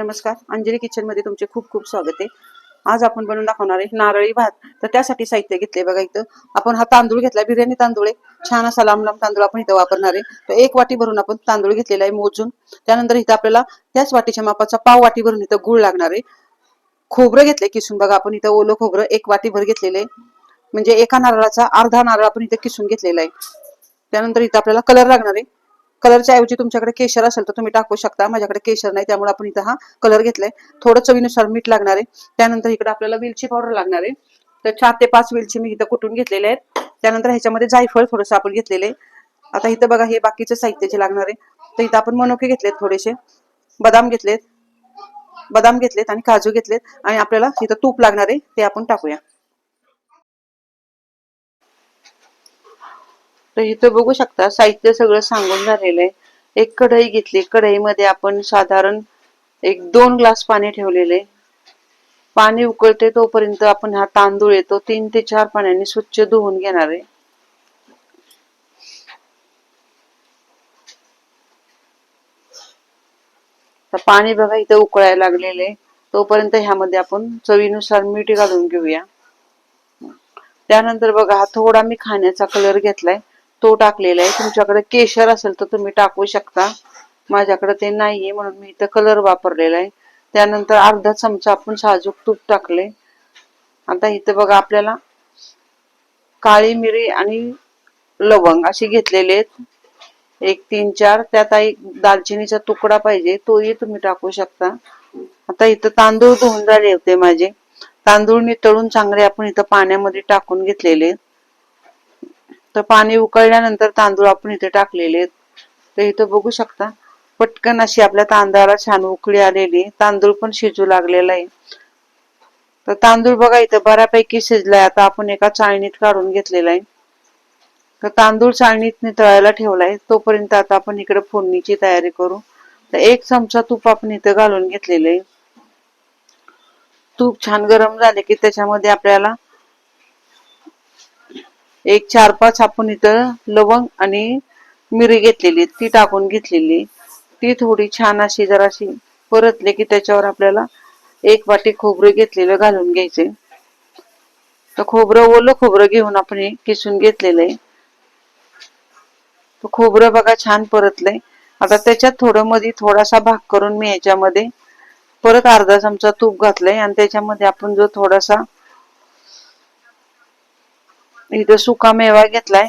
नमस्कार. अंजली किचनमध्ये तुमचे खूप खूप स्वागत आहे. आज आपण बनवून दाखवणार आहे नारळी भात. तर त्यासाठी साहित्य घेतले बघा इथं. आपण हा तांदूळ घेतला बिर्याणी तांदूळ आहे. छान असा लांब लांब तांदूळ आपण इथं वापरणार आहे. तर एक वाटी भरून आपण तांदूळ घेतलेला आहे मोजून. त्यानंतर इथं आपल्याला त्याच वाटीच्या मापाचा पाव वाटी भरून इथं गुळ लागणार आहे. खोबरं घेतलंय किसून बघा आपण इथं ओलं खोबरं एक वाटी भर घेतलेलं आहे. म्हणजे एका नारळाचा अर्धा नारळ आपण इथं किसून घेतलेला आहे. त्यानंतर इथं आपल्याला कलर लागणार आहे. कलरच्या ऐवजी तुमच्याकडे केशर असेल तर तुम्ही टाकू शकता. माझ्याकडे केशर नाही त्यामुळे आपण इथं हा कलर घेतलाय. थोडं चवीनुसार मीठ लागणार आहे. त्यानंतर इकडे आपल्याला वेलची पावडर लागणार आहे. तर चार ते पाच वेलची मी इथं कुटून घेतलेले आहेत. त्यानंतर ह्याच्यामध्ये जायफळ थोडंसं आपण घेतलेले आता इथं बघा हे बाकीचे साहित्य जे लागणार आहे तर इथं आपण मनोके घेतलेत थोडेसे. बदाम घेतलेत. बदाम घेतलेत आणि काजू घेतलेत. आणि आपल्याला इथं तूप लागणार आहे ते आपण टाकूया. तर इथं बघू शकता साहित्य सगळं सांगून झालेलं आहे. एक कढई घेतली. कढईमध्ये आपण साधारण एक दोन ग्लास पाणी ठेवलेले पाणी उकळते तोपर्यंत आपण हा तांदूळ येतो तीन ते चार पाण्याने स्वच्छ धुवून घेणार आहे. तर पाणी बघा इथं उकळायला लागलेले तोपर्यंत ह्यामध्ये आपण चवीनुसार मीठ घालून घेऊया. त्यानंतर बघा हा थोडा मी खाण्याचा कलर घेतलाय. तो टाकलेला आहे. तुमच्याकडे केशर असेल तर तुम्ही टाकू शकता. माझ्याकडे ते नाहीये म्हणून मी इथं कलर वापरलेला आहे. त्यानंतर अर्धा चमचा आपण साजूक तूप टाकले आता इथं बघा आपल्याला काळी मिरी आणि लवंग असे घेतलेले आहेत. एक तीन चार. त्यात एक दालचिनीचा तुकडा पाहिजे. तोही तुम्ही टाकू शकता. आता इथं तांदूळ धुवून झाले होते माझे. तांदूळ तळून चांगले आपण इथं पाण्यामध्ये टाकून घेतलेले आहेत. तर पाणी उकळल्यानंतर तांदूळ आपण इथे टाकलेले आहेत. तर इथं बघू शकता पटकन अशी आपल्या तांदळाला छान उकळी आलेली तांदूळ पण शिजू लागलेला आहे. तर तांदूळ बघा इथं बऱ्यापैकी शिजलाय. आता आपण एका चाळणीत काढून घेतलेला आहे. तर तांदूळ चाळणीत नितळायला ठेवलाय. तोपर्यंत आता आपण इकडे फोडणीची तयारी करू. तर एक चमचा तूप आपण इथं घालून घेतलेलं आहे. तूप छान गरम झाले की त्याच्यामध्ये आपल्याला एक चार पाच आपण इथं लवंग आणि मिरी घेतलेली ती टाकून घेतलेली ती थोडी छान अशी जराशी परतले की त्याच्यावर आपल्याला एक वाटी खोबरं घेतलेलं घालून घ्यायचे तर खोबरं ओलं खोबरं घेऊन आपण हे किसून घेतलेलं आहे. खोबरं बघा छान परतलंय. आता त्याच्यात थोडं मध्ये थोडासा भाग करून मी याच्यामध्ये परत अर्धा चमचा तूप घातलंय आणि त्याच्यामध्ये आपण जो थोडासा इथं सुका मेवा घेतलाय.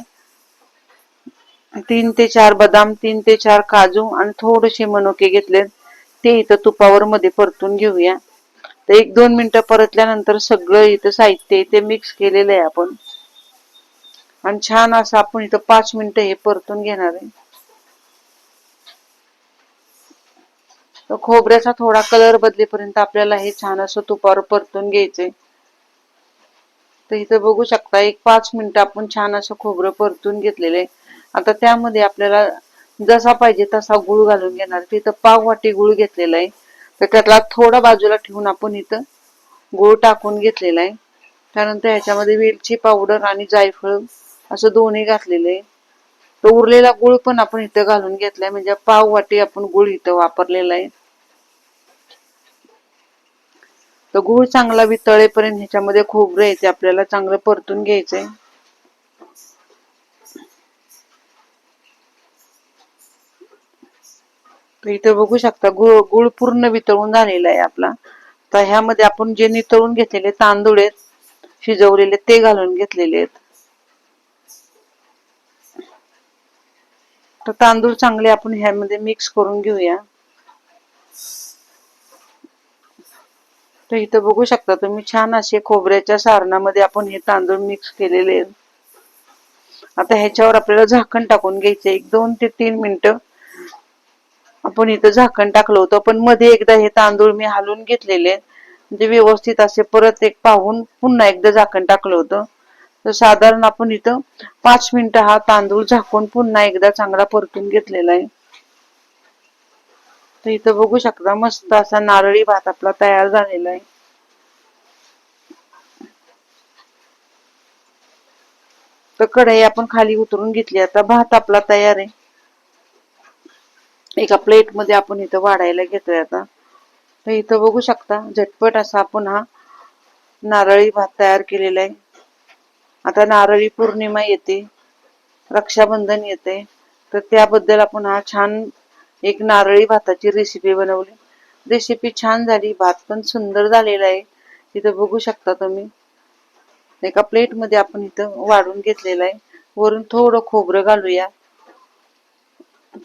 तीन ते चार बदाम तीन ते चार काजू आणि थोडेसे मनुके घेतले ते इथं तुपावर मध्ये परतून घेऊया. तर एक दोन मिनिटं परतल्यानंतर सगळं इथं साहित्य इथे मिक्स केलेलं आहे आपण. आणि छान असं आपण इथं पाच मिनिटं हे परतून घेणार आहे. खोबऱ्याचा थोडा कलर बदलेपर्यंत आपल्याला हे छान असं तुपावर परतून घ्यायचंय. तर इथं बघू शकता एक पाच मिनिटं आपण छान असं खोबरं परतून घेतलेलं आहे. आता त्यामध्ये आपल्याला जसा पाहिजे तसा गुळ घालून घेणार. तिथं पाव वाटी गुळ घेतलेला आहे. तर त्यातला थोडा बाजूला ठेवून आपण इथं गुळ टाकून घेतलेला आहे. त्यानंतर ह्याच्यामध्ये वेलची पावडर आणि जायफळ असं दोन्ही घातलेलं आहे. तर उरलेला गुळ पण आपण इथं घालून घेतलाय. म्हणजे पाव वाटी आपण गुळ इथं वापरलेला आहे. तर गूळ चांगला वितळेपर्यंत ह्याच्यामध्ये खोबरं आहे ते आपल्याला चांगलं परतून घ्यायचंय. तर इथे बघू शकता गुळ गुळ पूर्ण वितळून झालेला आहे आपला. तर ह्यामध्ये आपण जे नितळून घेतलेले तांदूळ आहेत शिजवलेले ते घालून घेतलेले आहेत. तर तांदूळ चांगले आपण ह्यामध्ये मिक्स करून घेऊया. तर इथं बघू शकता तुम्ही छान असे खोबऱ्याच्या सारणामध्ये आपण हे तांदूळ मिक्स केलेले आहेत. आता ह्याच्यावर आपल्याला झाकण टाकून घ्यायचं एक दोन ते तीन मिनिटं आपण इथं झाकण टाकलं होतं. पण मध्ये एकदा हे तांदूळ मी हालून घेतलेले म्हणजे व्यवस्थित असे परत एक पाहून पुन्हा एकदा झाकण टाकलं होतं. तर साधारण आपण इथं पाच मिनिटं हा तांदूळ झाकून पुन्हा एकदा चांगला परतून घेतलेला आहे. तर इथं बघू शकता मस्त असा नारळी भात आपला तयार झालेला आहे. तर कढई आपण खाली उतरून घेतली आता भात आपला तयार आहे. एका प्लेटमध्ये आपण इथं वाढायला घेतोय आता. तर इथं बघू शकता झटपट असा आपण हा नारळी भात तयार केलेला आहे. आता नारळी पौर्णिमा येते रक्षाबंधन येते. तर त्याबद्दल आपण हा छान एक नारळी भाताची रेसिपी बनवली. रेसिपी छान झाली भात पण सुंदर झालेला आहे. तिथं बघू शकता तुम्ही. एका प्लेटमध्ये आपण इथं वाढून घेतलेला आहे. वरून थोडं खोबरं घालूया.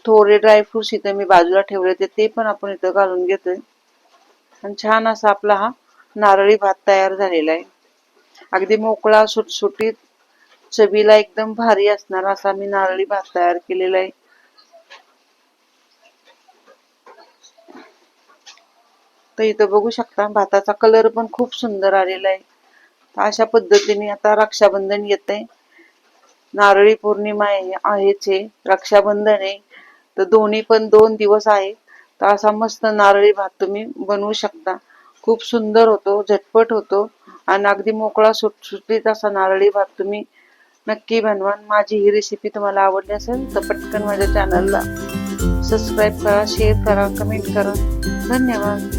थोडे ड्रायफ्रुट्स इथं मी बाजूला ठेवले होते ते पण आपण इथं घालून घेतोय. आणि छान असा आपला हा नारळी भात तयार झालेला आहे. अगदी मोकळा सुटसुटीत चवीला एकदम भारी असणार असा मी नारळी भात तयार केलेला आहे. तर इथं बघू शकता भाताचा कलर पण खूप सुंदर आलेला आहे. अशा पद्धतीने आता रक्षाबंधन येते नारळी पौर्णिमा आहे आहेच आहे रक्षाबंधन आहे. तर दोन्ही पण दोन दिवस आहे. तर असा मस्त नारळी भात तुम्ही बनवू शकता. खूप सुंदर होतो झटपट होतो. आणि अगदी मोकळा सुटसुटीत असा नारळी भात तुम्ही नक्की बनवा. माझी ही रेसिपी तुम्हाला आवडली असेल तर पटकन माझ्या चॅनलला सबस्क्राईब करा शेअर करा कमेंट करा. धन्यवाद.